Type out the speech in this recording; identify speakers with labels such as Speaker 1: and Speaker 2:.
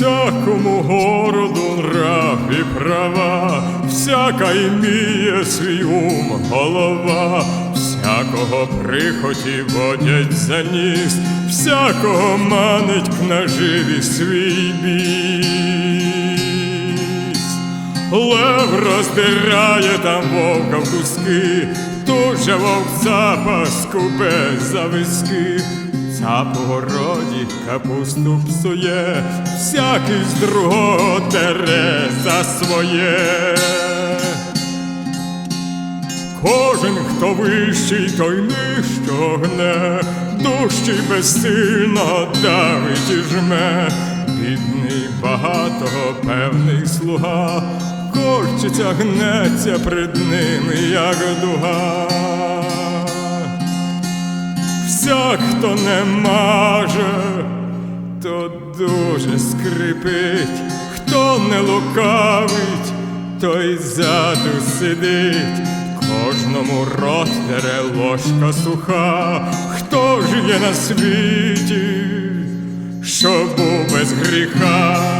Speaker 1: Всякому городу нрав і права, всяка іміє свій ум голова, всякого прихоті водять за ніс, всякого манить к наживі свій біс. Лев роздирає там вовка в куски, тут же вовк запаску без зависки. Цап у городі капусту псує, всякий з другого тере за своє. Кожен, хто вищий, той нижчо гне, дужчий безсильно давить і жме, бідний багатого певний слуга, корчиться, гнеться пред ним, як дуга. Всяк, хто не маже, то дуже скрипить, хто не лукавить, той ззаду сидить, кожному рот тере ложка суха, хто ж є на світі, що був без гріха.